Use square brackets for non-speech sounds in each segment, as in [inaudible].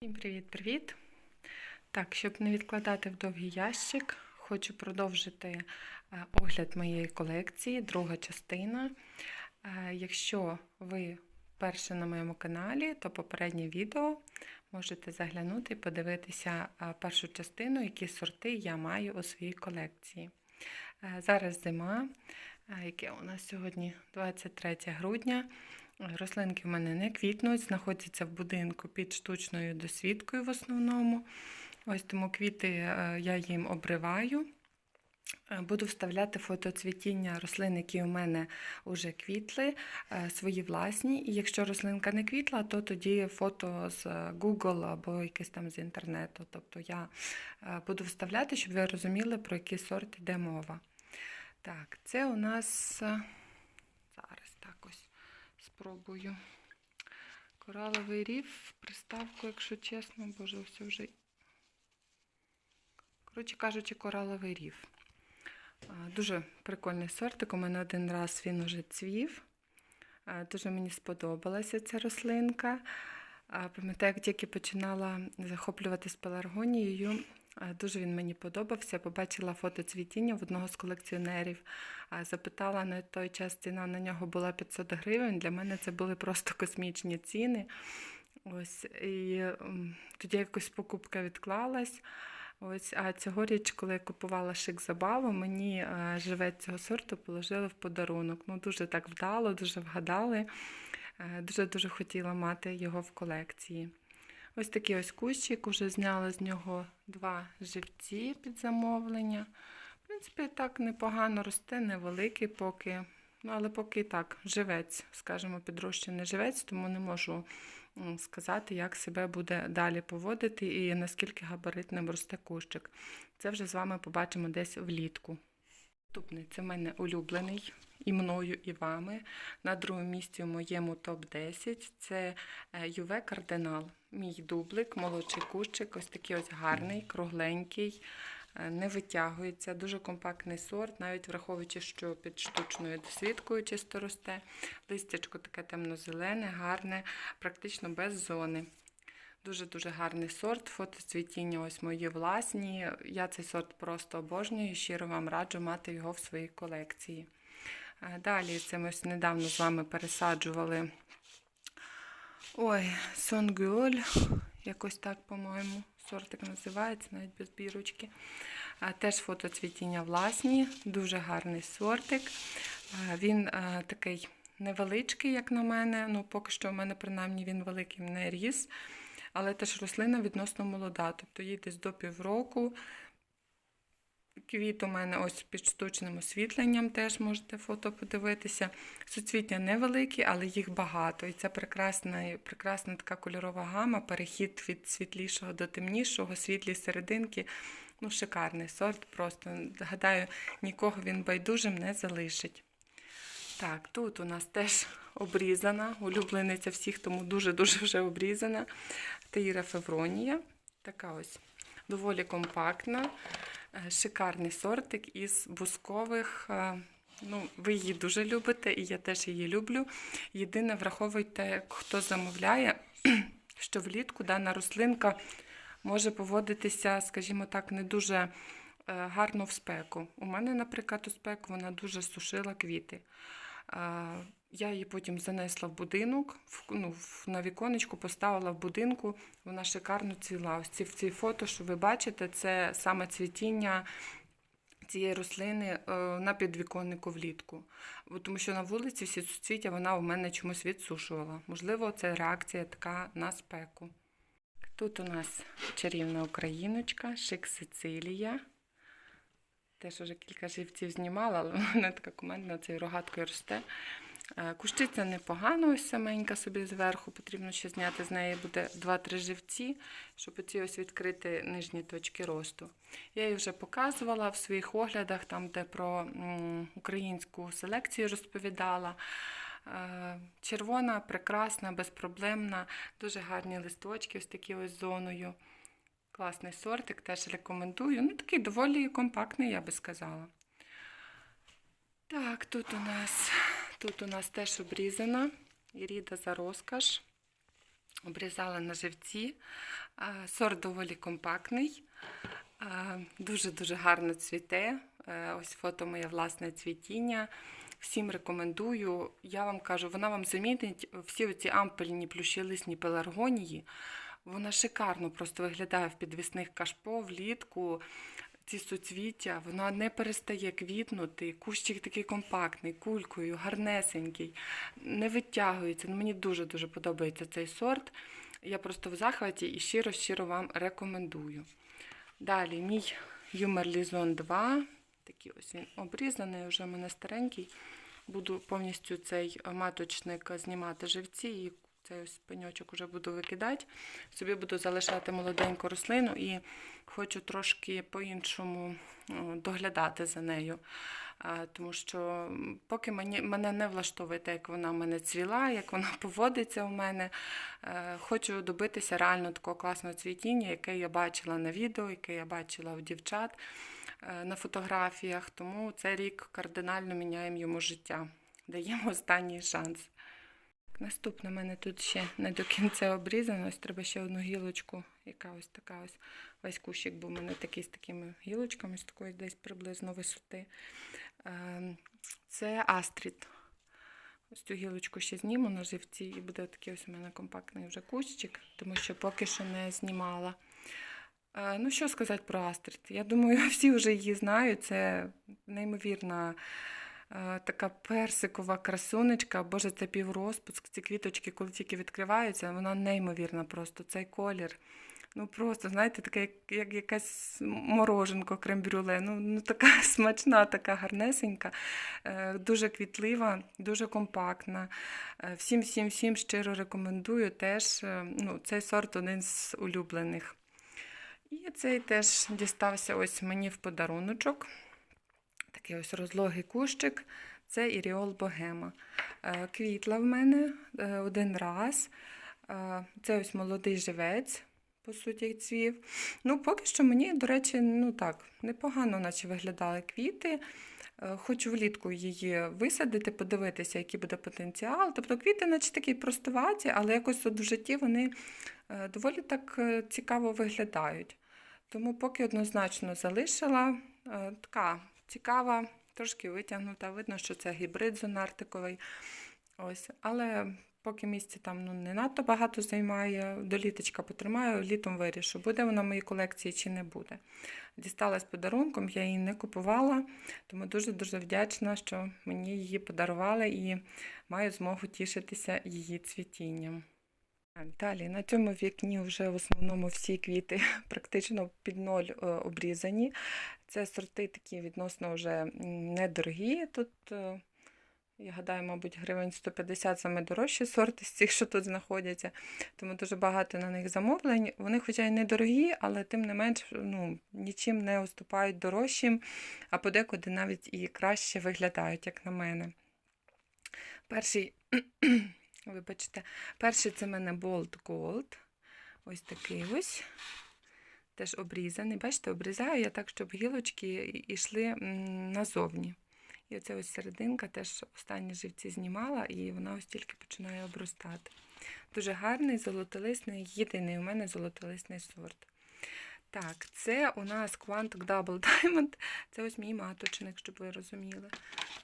Всім привіт-привіт! Так, щоб не відкладати в довгий ящик, хочу продовжити е, огляд моєї колекції, друга частина. Е, Якщо ви перше на моєму каналі, то попереднє відео можете заглянути і подивитися е, першу частину, які сорти я маю у своїй колекції. Зараз зима, яке у нас сьогодні 23 грудня. Рослинки в мене не квітнуть, знаходяться в будинку під штучною досвідкою в основному. Ось тому квіти е, я їм обриваю. Е, Буду вставляти фото цвітіння рослин, які у мене вже квітли, е, свої власні. І якщо рослинка не квітла, то тоді фото з Google або якесь там з інтернету. Тобто я буду вставляти, щоб ви розуміли, про який сорт йде мова. Так, це у нас е, зараз так ось спробую. Кораловий рів, приставку, якщо чесно, боже, все вже. Коротше кажучи, кораловий рів. А, Дуже прикольний сортик. У мене один раз він уже цвів. Дуже мені сподобалася ця рослинка. Пам'ятаю, як тільки починала захоплюватись пеларгонією, дуже він мені подобався. Побачила фото цвітіння в одного з колекціонерів. Запитала на той час ціна на нього була 500 гривень. Для мене це були просто [laughs] космічні ціни. Ось, і тоді якось покупка відклалась. Ось, а цьогоріч, коли я купувала шик забаву, мені е, живець цього сорту положили в подарунок. Ну, дуже так вдало, дуже вгадали. Е, Дуже-дуже хотіла мати його в колекції. Ось такий ось кущик, уже зняла з нього два живці під замовлення. В принципі, так непогано росте, невеликий поки. Ну, але поки так, живець, скажімо, підрощений живець, тому не можу сказати, як себе буде далі поводити і наскільки габаритним росте кущик. Це вже з вами побачимо десь влітку. Наступний це в мене улюблений і мною, і вами. На другому місці в моєму топ-10 це Юве Кардинал. Мій дублик, молодший кущик, ось такий ось гарний, кругленький, е, не витягується, дуже компактний сорт, навіть враховуючи, що під штучною досвідкою чисто росте. Листячко таке темно-зелене, гарне, практично без зони. Дуже-дуже гарний сорт. Фото цвітіння ось мої власні. Я цей сорт просто обожнюю і щиро вам раджу мати його в своїй колекції. Е, Далі це ми ось недавно з вами пересаджували. Ой, Сонгюоль, якось так, по-моєму, сортик називається, навіть без бірочки. Е, Теж фото цвітіння власні, дуже гарний сортик. Е, Він такий невеличкий, як на мене. Ну, поки що в мене, принаймні, він великим не ріс. Але теж рослина відносно молода, тобто їй десь до півроку. Квіт у мене ось під штучним освітленням, теж можете фото подивитися. Суцвіття невеликі, але їх багато. І це прекрасна, прекрасна така кольорова гама, перехід від світлішого до темнішого, світлі серединки. Ну, шикарний сорт. Просто гадаю, нікого він байдужим не залишить. Так, тут у нас теж обрізана, улюблениця всіх, тому дуже-дуже вже обрізана. Таїра Февронія. Така ось доволі компактна, е, шикарний сортик із бускових. е, Ну, ви її дуже любите, і я теж її люблю. Єдине, враховуйте, хто замовляє, [clears throat] що влітку дана рослинка може поводитися, скажімо так, не дуже е, гарно в спеку. У мене, наприклад, у спеку вона дуже сушила квіти. Я її потім занесла в будинок, ну, на віконечку поставила в будинку, вона шикарно цвіла. Ось ці, в цій фото, що ви бачите, це саме цвітіння цієї рослини е, на підвіконнику влітку. Тому що на вулиці всі суцвіття вона у мене чомусь відсушувала. Можливо, це реакція така на спеку. Тут у нас чарівна україночка, шик Сицилія. Теж вже кілька живців знімала, але [laughs] вона така кумедна, цією рогаткою росте. Е, Кущиця непогано, ось саменька собі зверху. Потрібно ще зняти з неї буде 2-3 живці, щоб оці ось відкрити нижні точки росту. Я її вже показувала в своїх оглядах, там, де про українську селекцію розповідала. Е, Червона, прекрасна, безпроблемна, дуже гарні листочки, ось такі ось зоною. Класний сортик, теж рекомендую. Ну, такий доволі компактний, я би сказала. Так, тут у нас, тут у нас теж обрізана Іріда за розкаш. обрізала на живці. Сорт доволі компактний, дуже-дуже гарно цвіте. Е, Ось фото моє власне цвітіння. Всім рекомендую. Я вам кажу, вона вам замінить всі оці ампельні плющилисні пеларгонії. Вона шикарно просто виглядає в підвісних кашпо влітку. Ці суцвіття, вона не перестає квітнути. Кущик такий компактний, кулькою, гарнесенький, не витягується. Ну, мені дуже-дуже подобається цей сорт. Я просто в захваті і щиро-щиро вам рекомендую. Далі мій Юмерлізон 2. Такий ось він обрізаний, вже в мене старенький. Буду повністю цей маточник знімати живці і цей ось пеньочок вже буду викидати. Собі буду залишати молоденьку рослину і хочу трошки по-іншому доглядати за нею. Тому що поки мене не влаштовує те, як вона в мене цвіла, як вона [laughs] поводиться у мене. Е, Хочу добитися реально такого класного цвітіння, яке я бачила на відео, яке я бачила у дівчат е, на фотографіях. Тому цей рік кардинально міняємо йому життя. Даємо останній шанс. Наступне в мене тут ще не до кінця обрізано. Ось треба ще одну гілочку, яка ось така ось весь кущик був у мене такий з такими гілочками, з такої десь приблизно висоти. Ем, Це астрід. Ось цю гілочку ще зніму на живці, і буде такий ось у мене компактний вже кущик, тому що поки що не знімала. Е, Ну, що сказати про астрид? Я думаю, [laughs] всі вже її знають. Це неймовірна така персикова красунечка. Боже, це піврозпуск. Ці квіточки, коли тільки відкриваються, вона неймовірна просто. Цей колір. Ну просто, знаєте, таке, як, як якась мороженко крем-брюле. Ну, ну така [laughs] смачна, така гарнесенька, е, дуже квітлива, дуже компактна. Е, Всім, всім, всім щиро рекомендую теж. е, Ну, цей сорт один з улюблених. І цей теж дістався ось мені в подаруночок. Такий ось розлогий кущик. Це Іріол Богема. Е, Квітла в мене е, один раз. Е, Це ось молодий живець, по суті, цвів. Ну, поки що мені, до речі, ну так, непогано наче виглядали квіти. Хочу влітку її висадити, подивитися, який буде потенціал. Тобто квіти, наче такі простуваті, але якось от в житті вони доволі так цікаво виглядають. Тому поки однозначно залишила. Така цікава, трошки витягнута. Видно, що це гібрид зонартиковий. Ось. Але поки місця там ну, не надто багато займає, до літочка потримаю, літом вирішу, буде вона в моїй колекції чи не буде. Дісталась подарунком, я її не купувала, тому дуже-дуже вдячна, що мені її подарували і маю змогу тішитися її цвітінням. Далі на цьому вікні вже в основному всі квіти [laughs] практично під ноль е, обрізані. Це сорти такі відносно вже недорогі. Тут, е, я гадаю, мабуть, гривень 150 саме дорожчі сорти з цих, що тут знаходяться. Тому дуже багато на них замовлень. Вони, хоча й недорогі, але тим не менш ну, нічим не уступають дорожчим, а подекуди навіть і краще виглядають, як на мене. Перший, [clears throat] вибачте, перший це в мене Bold Gold. Ось такий ось. Теж обрізаний. Бачите, обрізаю я так, щоб гілочки йшли назовні. І оця ось серединка теж останні живці знімала, і вона ось тільки починає обростати. Дуже гарний, золотолисний, єдиний у мене золотолисний сорт. Так, це у нас Quantic Double Diamond. Це ось мій маточник, щоб ви розуміли.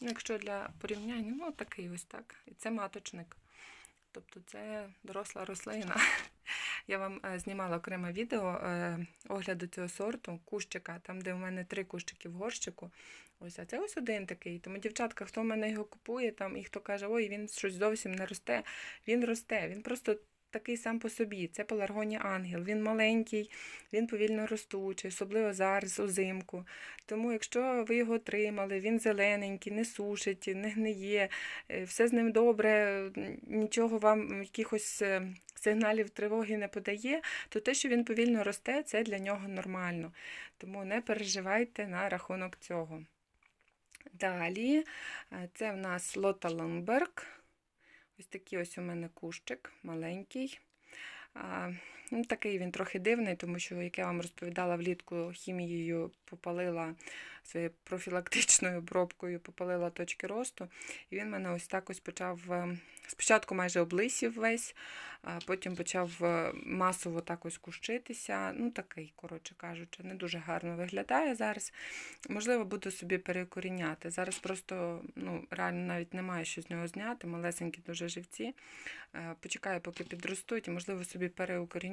Ну, якщо для порівняння, ну такий ось так. І це маточник. Тобто це доросла рослина. Я вам е, знімала окреме відео е, огляду цього сорту, кущика, там, де у мене три кущики в горщику. Ось, а це ось один такий. Тому, дівчатка, хто в мене його купує, там, і хто каже, ой, він щось зовсім не росте, він росте. Він просто такий сам по собі. Це пеларгонія ангел. Він маленький, він повільно ростучий, особливо зараз узимку. Тому, якщо ви його отримали, він зелененький, не сушить, не гниє, е, все з ним добре, нічого вам якихось сигналів тривоги не подає, то те, що він повільно росте, це для нього нормально. Тому не переживайте на рахунок цього. Далі, е, це в нас Лота Ломберг. Ось такий ось у мене кущик маленький. Ну, такий він трохи дивний, тому що, як я вам розповідала, влітку хімією попалила своєю профілактичною обробкою, попалила точки росту. І він мене ось так ось почав. е, Спочатку майже облисів весь, а потім почав е, масово так ось кущитися. Ну, такий, коротше кажучи, не дуже гарно виглядає зараз. Можливо, буду собі перекоріняти. Зараз просто ну, реально навіть немає що з нього зняти, малесенькі дуже живці. Е, Почекаю, поки підростуть, і, можливо, собі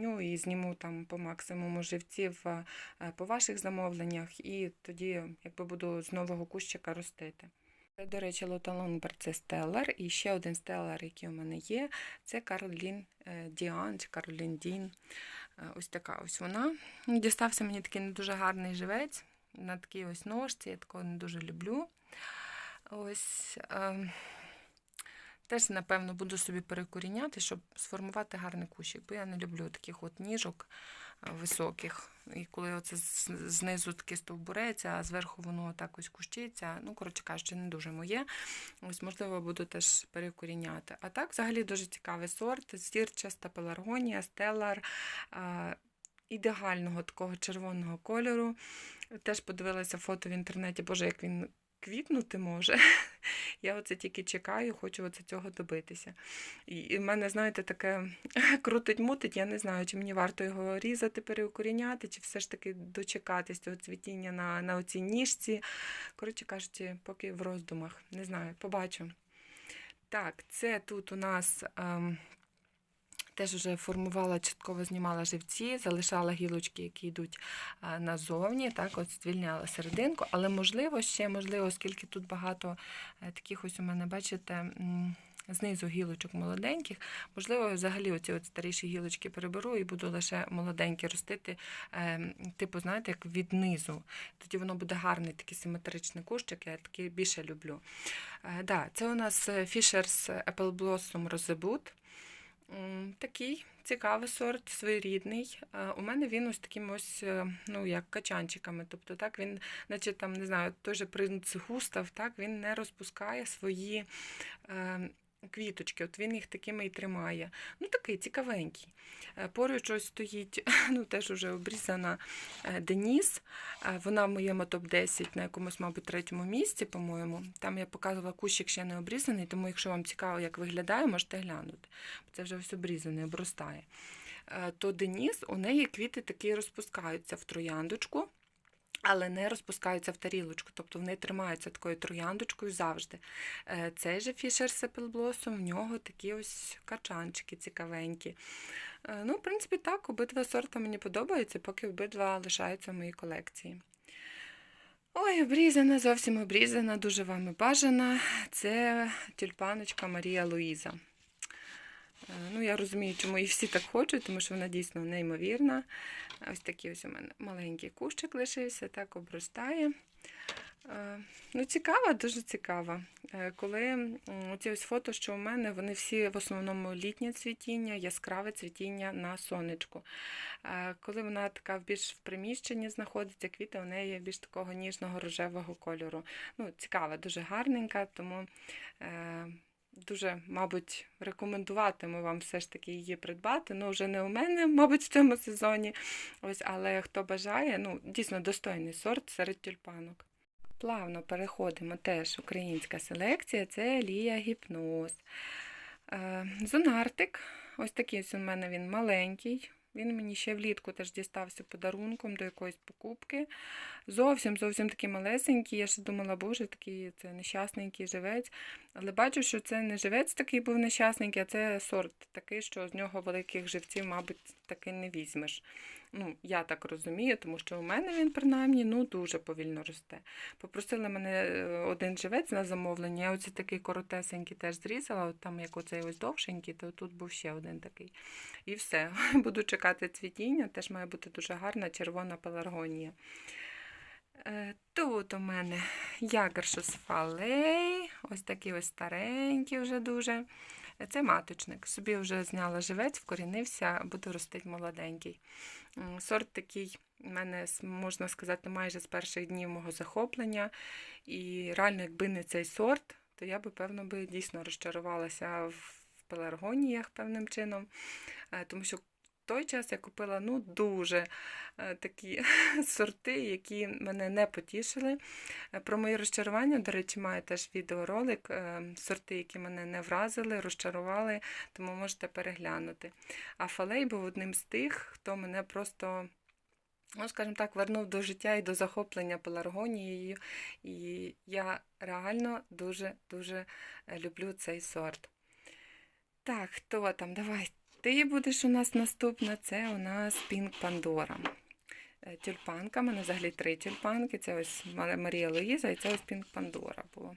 переукоріню і зніму там по максимуму живців по ваших замовленнях, і тоді якби буду з нового кущика ростити. До речі, Лоталонгберг це стеллар, і ще один стеллар, який у мене є, це Каролін е, Діан чи Каролін Дін. Е, Ось така ось вона. Дістався мені такий не дуже гарний живець на такій ось ножці, я такого не дуже люблю. Ось. Теж, напевно, буду собі перекоріняти, щоб сформувати гарний кущик, бо я не люблю таких от ніжок е, високих. І коли оце знизу таке стовбуреться, а зверху воно так ось кущиться, ну, коротше кажучи, не дуже моє. Ось, можливо, буду теж перекоріняти. А так, взагалі, дуже цікавий сорт. Зірчаста пеларгонія, стеллар. е, Ідеального такого червоного кольору. Теж подивилася фото в інтернеті, боже, як він квітнути може. [laughs] Я оце тільки чекаю, хочу оце цього добитися. І, в мене, знаєте, таке [laughs] крутить-мутить, я не знаю, чи мені варто його різати, переукоріняти, чи все ж таки дочекатись цього цвітіння на, на оцій ніжці. Коротше кажучи, поки в роздумах. Не знаю, побачу. Так, це тут у нас. Ем, Теж вже формувала, частково знімала живці, залишала гілочки, які йдуть назовні, так, от звільняла серединку, але можливо, ще можливо, оскільки тут багато е, таких ось у мене, бачите, знизу гілочок молоденьких, можливо, взагалі оці от старіші гілочки переберу і буду лише молоденькі ростити, е, типу, знаєте, як від низу. Тоді воно буде гарний такий симетричний кущик, я такий більше люблю. Е, да, це у нас е, Fisher's Apple Blossom Rosebud. Такий цікавий сорт, своєрідний. У мене він ось таким ось, е, ну, як качанчиками. Тобто, так, він, наче там, не знаю, той же принц Густав, так, він не розпускає свої е, квіточки. От він їх такими і тримає. Ну, такий цікавенький. Е, Поруч ось стоїть, [laughs] ну, теж уже обрізана е, Деніс. Е, Вона в моєму топ-10 на якомусь, мабуть, третьому місці, по-моєму. Там я показувала кущик ще не обрізаний, тому якщо вам цікаво, як виглядає, можете глянути. Це вже ось обрізане, обростає. То Деніс, у неї квіти такі розпускаються в трояндочку. Але не розпускаються в тарілочку, тобто вони тримаються такою трояндочкою завжди. Е, Цей же Sepal Blossom, в нього такі ось качанчики цікавенькі. Е, Ну, в принципі, так, обидва сорти мені подобаються, поки обидва лишаються в моїй колекції. Ой, обрізана, зовсім обрізана, дуже вами бажана. Це тюльпаночка Марія Луїза. Е, Ну, я розумію, чому її всі так хочуть, тому що вона дійсно неймовірна. Ось такий ось у мене маленький кущик лишився, так обростає. Е, Ну, цікава, дуже цікава. Е, Коли ці ось фото, що у мене, вони всі в основному літнє цвітіння, яскраве цвітіння на сонечку. Коли вона така більш в приміщенні знаходиться, квіти у неї більш такого ніжного рожевого кольору. Ну, цікава, дуже гарненька, тому дуже, мабуть, рекомендуватиму вам все ж таки її придбати. Ну, вже не у мене, мабуть, в цьому сезоні. Ось, але хто бажає, ну, дійсно достойний сорт серед тюльпанок. Плавно переходимо теж українська селекція, це Лія Гіпноз. Е, Зонартик, ось такий ось у мене він маленький. Він мені ще влітку теж дістався подарунком до якоїсь покупки. Зовсім зовсім такий малесенький. Я ще думала, боже, такий це нещасненький живець. Але бачу, що це не живець такий був нещасненький, а це сорт такий, що з нього великих живців, мабуть, таки не візьмеш. Ну, я так розумію, тому що у мене він, принаймні, ну, дуже повільно росте. Попросили мене е, один живець на замовлення, я оце такий коротесенький теж зрізала, от там як оцей ось довшенький, то тут був ще один такий. І все. [laughs] Буду чекати цвітіння, теж має бути дуже гарна червона пеларгонія. Е, Тут у мене якершус фалей, ось такий ось старенький вже дуже. Це маточник. Собі вже зняла живець, вкорінився, буду ростити молоденький. Сорт такий у мене, можна сказати, майже з перших днів мого захоплення. І реально, якби не цей сорт, то я би, певно, би дійсно розчарувалася в пеларгоніях певним чином. Е, Тому що той час я купила ну, дуже е, такі [laughs] сорти, які мене не потішили. Е, Про мої розчарування, до речі, маю теж відеоролик, е, сорти, які мене не вразили, розчарували, тому можете переглянути. А фалей був одним з тих, хто мене просто. Ну, скажімо так, вернув до життя і до захоплення пеларгонією. І я реально дуже-дуже люблю цей сорт. Так, хто там? Давай. Ти будеш у нас наступна. Це у нас Пінк Пандора. Е, Тюльпанка. У мене взагалі три тюльпанки. Це ось Марія Луїза і це ось Пінк Пандора було.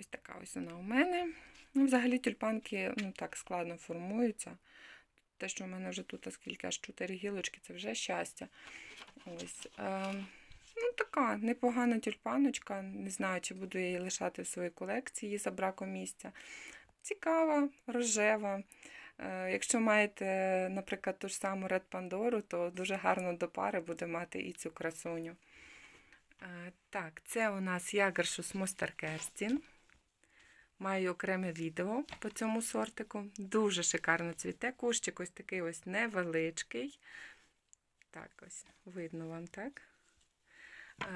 Ось така ось вона у мене. Ну, взагалі тюльпанки ну, так складно формуються. Те, що в мене вже тут скільки аж чотири гілочки, це вже щастя. Ось. Е, ну, така непогана тюльпаночка. Не знаю, чи буду її лишати в своїй колекції за браком місця. Цікава, рожева. Е, Якщо маєте, наприклад, ту ж саму Red Pandora, то дуже гарно до пари буде мати і цю красуню. Е, Так, це у нас Ягершус Мостеркерстін. Маю окреме відео по цьому сортику. Дуже шикарно цвіте. Кущик ось такий ось невеличкий. Так, ось, видно вам, так?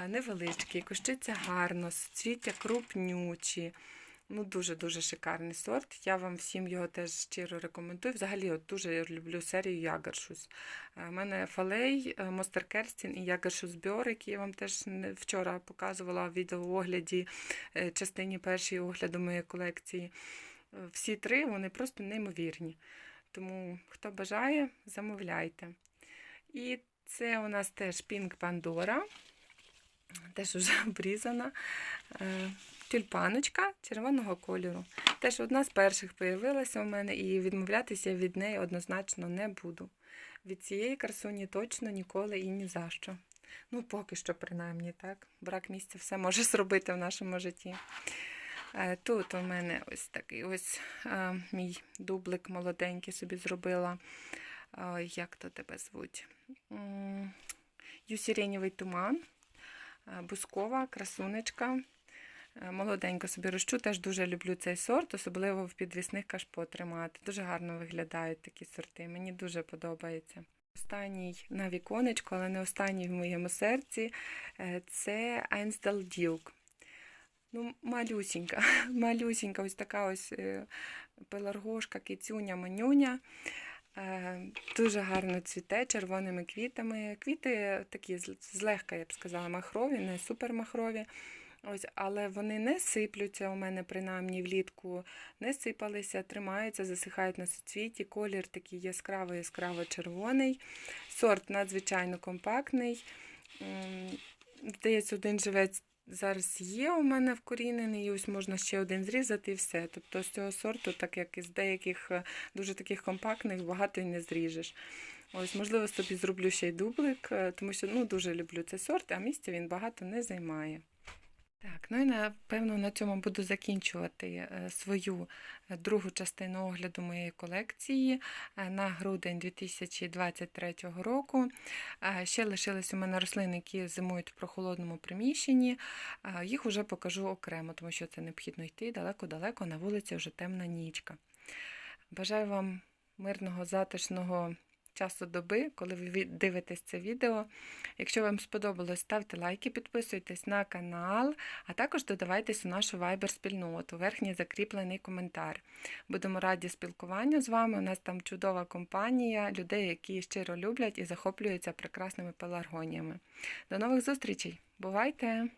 Е, Невеличкий, кущиться гарно, цвіття крупнючі. Ну, дуже-дуже шикарний сорт. Я вам всім його теж щиро рекомендую. Взагалі, от дуже люблю серію Ягершус. У мене фалей, е, Мостеркерстін і Ягершус Бьор, які я вам теж вчора показувала в відеоогляді, е, частині першої огляду моєї колекції. Е, Всі три вони просто неймовірні. Тому, хто бажає, замовляйте. І це у нас теж Pink Pandora, теж вже [laughs] обрізана. Е, Тюльпаночка червоного кольору. Теж одна з перших появилася у мене, і відмовлятися від неї однозначно не буду. Від цієї красуні точно ніколи і ні за що. Ну, поки що, принаймні, так. Брак місця все може [laughs] зробити в нашому житті. Е, Тут у мене ось такий ось е, мій дублик молоденький собі зробила. Е, Як то тебе звуть? Юсіренєвий туман, бускова, красунечка. Е, Молоденько собі рощу, теж дуже люблю цей сорт, особливо в підвісних кашпо тримати. Дуже гарно виглядають такі сорти. Мені дуже подобається. Останній на віконечку, але не останній в моєму серці, е, це Айнсдал Дюк. Ну, малюсінька, [laughs] малюсінька, ось така ось е, пеларгошка, кицюня, манюня. Е, Дуже гарно цвіте червоними квітами. Квіти такі злегка, я б сказала, махрові, не супермахрові. Ось, але вони не сиплються у мене, принаймні влітку, не сипалися, тримаються, засихають на суцвіті. Колір такий яскраво-яскраво червоний. Сорт надзвичайно компактний. Здається, один живець зараз є у мене вкорінений, і ось можна ще один зрізати і все. Тобто з цього сорту, так як із деяких е, дуже таких компактних, багато й не зріжеш. Ось, можливо, собі зроблю ще й дублик, е, тому що ну, дуже люблю цей сорт, а місця він багато не займає. Так, ну і напевно на цьому буду закінчувати е, свою е, другу частину огляду моєї колекції е, на грудень 2023 року. Ще лишились у мене рослини, які зимують в прохолодному приміщенні. Їх вже покажу окремо, тому що це необхідно йти далеко-далеко, на вулиці вже темна нічка. Бажаю вам мирного, затишного часу доби, коли ви дивитесь це відео. Якщо вам сподобалось, ставте лайки, підписуйтесь на канал, а також додавайтесь у нашу Viber-спільноту, верхній закріплений коментар. Будемо раді спілкуванню з вами. У нас там чудова компанія людей, які щиро люблять і захоплюються прекрасними пеларгоніями. До нових зустрічей! Бувайте!